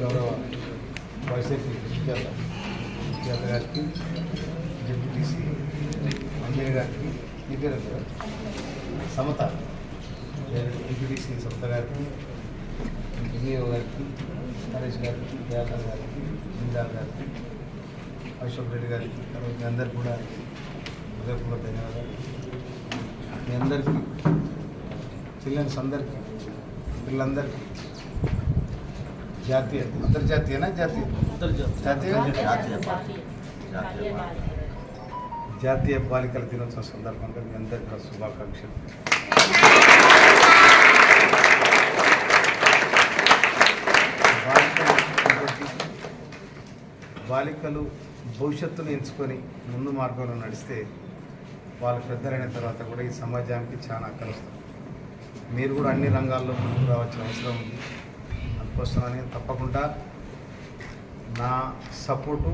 గౌరవ వైసీపీ సుజాత సుజాత గారికి డిప్యూటీసీ అంజలి గారికి మీ సమత డిప్యూటీసీ సమత గారికి ఎంఈఓ గారికి నరేష్ గారికి దయాకర్ గారికి జిందాల్ గారికి అశోక్ రెడ్డి గారికి తర్వాత మీ అందరికి కూడా హృదయపూర్వక ధన్యవాదాలు మీ అందరికీ చిల్డ్రన్స్ అందరికీ పిల్లలందరికీ జాతీయ అంతర్జాతీయనా జాతీయ? జాతీయ? జాతీయ బాలికల దినోత్సవం సందర్భంగా మీ అందరికీ శుభాకాంక్షలు. బాలికలు భవిష్యత్తును ఎంచుకొని ముందు మార్గంలో నడిస్తే వాళ్ళు పెద్దలైన తర్వాత కూడా ఈ సమాజానికి చాలా కలుస్తారు మీరు కూడా అన్ని రంగాల్లో ముందుకు రావాల్సిన అవసరం ఉంది. అందుకోసమని తప్పకుండా నా సపోర్టు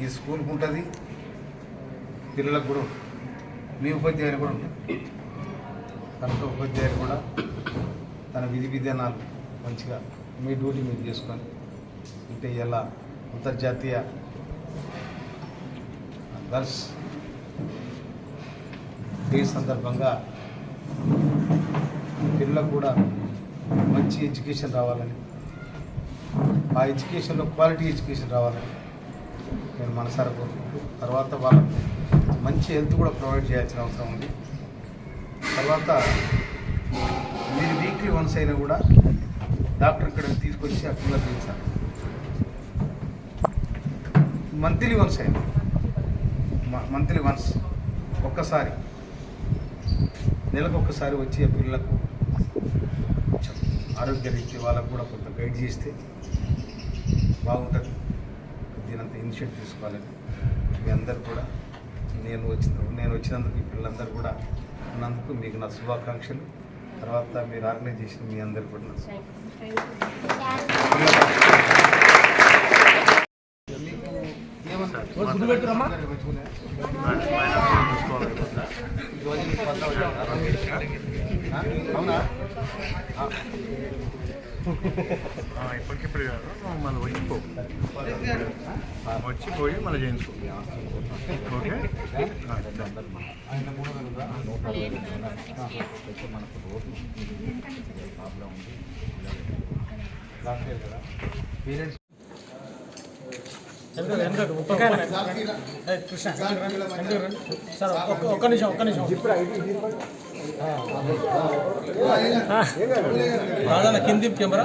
ఈ స్కూల్కి ఉంటుంది పిల్లలకు కూడా మీ ఉపాధ్యాయులు కూడా ఉంటుంది కనుక ఉపాధ్యాయులు కూడా తన విధి విధానాలు మంచిగా మీ డ్యూటీ మీరు చేసుకొని అంటే ఇలా అంతర్జాతీయ గర్ల్స్ డే సందర్భంగా పిల్లలకు కూడా మంచి ఎడ్యుకేషన్ రావాలని ఆ ఎడ్యుకేషన్లో క్వాలిటీ ఎడ్యుకేషన్ రావాలని నేను మనసారా కోరుకుంటూ తర్వాత వాళ్ళకు మంచి హెల్త్ కూడా ప్రొవైడ్ చేయాల్సిన అవసరం ఉంది. తర్వాత మీరు వీక్లీ వన్స్ అయినా కూడా డాక్టర్ ఇక్కడ తీసుకొచ్చి ఆ పిల్లలు తీర్చాలి మంత్లీ వన్స్ అయినా మంత్లీ వన్స్ ఒక్కసారి నెలకు ఒక్కసారి వచ్చి ఆ పిల్లలకు కొంచెం ఆరోగ్య రీతి వాళ్ళకు కూడా కొంత గైడ్ చేస్తే బాగుంటుంది. దీనంత ఇనిషియేట్ తీసుకోవాలని మీ అందరు కూడా నేను వచ్చిన నేను వచ్చినందుకు ఈ పిల్లలందరూ కూడా ఉన్నందుకు మీకు నా శుభాకాంక్షలు. తర్వాత మీరు ఆర్గనైజ్ చేసిన మీ అందరు కూడా నా మీకు ఏమన్నా అవునా ఆ. ఇప్పటికిప్పుడు కాదు మళ్ళీ వచ్చిపో వచ్చి పోయి మళ్ళీ చేయించుకో ఓకే ఆయన మూడు వందలు ఉందా? లాస్ట్ కృష్ణ సార్ ఒక్క- నిమిషం ఒక్క నిమిషం రాజన్న కింది కెమెరా